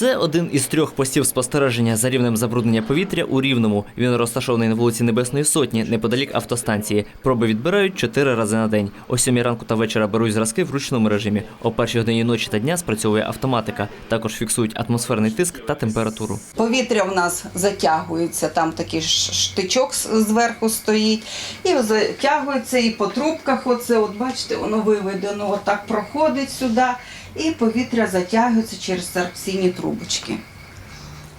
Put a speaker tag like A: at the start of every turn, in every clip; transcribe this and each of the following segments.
A: Це один із трьох постів спостереження за рівнем забруднення повітря у Рівному. Він розташований на вулиці Небесної Сотні, неподалік автостанції. Проби відбирають чотири рази на день. О сьомій ранку та вечора беруть зразки в ручному режимі. О першій годині ночі та дня спрацьовує автоматика. Також фіксують атмосферний тиск та температуру.
B: Повітря в нас затягується, там такий штичок зверху стоїть, і затягується, і по трубках, оце, от бачите, воно виведено, отак проходить сюди, і повітря затягується через сорбційні трубочки.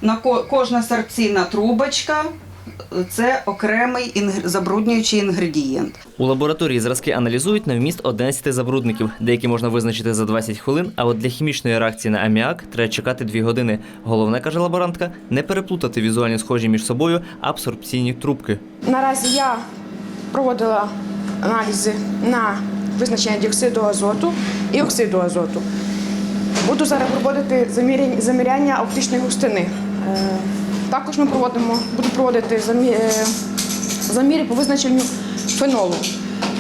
B: На кожна сорбційна трубочка це окремий інгр- забруднюючий інгредієнт.
A: У лабораторії зразки аналізують на вміст 11 забрудників. Деякі можна визначити за 20 хвилин, а от для хімічної реакції на аміак треба чекати 2 години. Головне, каже лаборантка, не переплутати візуально схожі між собою абсорбційні трубки.
C: Наразі я проводила аналізи на визначення діоксиду азоту і оксиду азоту. Буду зараз проводити заміряння, оптичної густини. Е, Також ми проводимо, буду проводити замі, е, заміри по визначенню фенолу.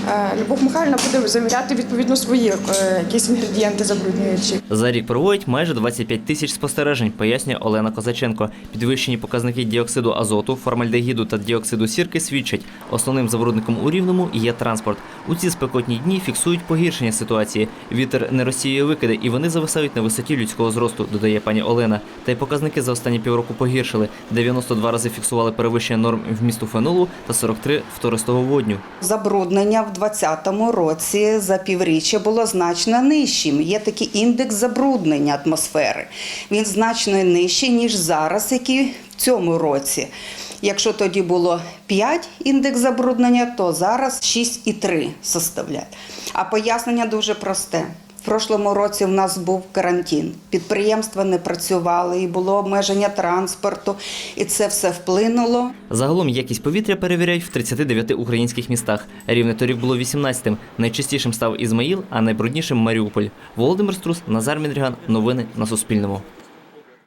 C: Е, Любов Михайлівна буде заміряти відповідно свої е, якісь інгредієнти забруднюючі.
A: За рік проводять майже 25 тисяч спостережень, пояснює Олена Козаченко. Підвищені показники діоксиду азоту, формальдегіду та діоксиду сірки свідчать, основним забрудником у рівному є транспорт. У ці спекотні дні фіксують погіршення ситуації. Вітер не розсіює викиди, і вони зависають на висоті людського зросту, додає пані Олена. Та й показники за останні півроку погіршили. 92 рази фіксували перевищення норм вмісту фенолу та 43 втористого водню.
B: Забруднення в 2020 році за півріччя було значно нижчим. Є такий індекс забруднення атмосфери. Він значно нижчий, ніж зараз, який в цьому році. Якщо тоді було 5 індекс забруднення, то зараз 6,3 составляє. А пояснення дуже просте. Прошлому році в нас був карантин. Підприємства не працювали, і було обмеження транспорту, і це все вплинуло.
A: Загалом якість повітря перевіряють в 39 українських містах. Рівне торік було 18-тим. Найчастішим став Ізмаїл, а найбруднішим Маріуполь. Володимир Струс, Назар Міндріган. Новини на Суспільному.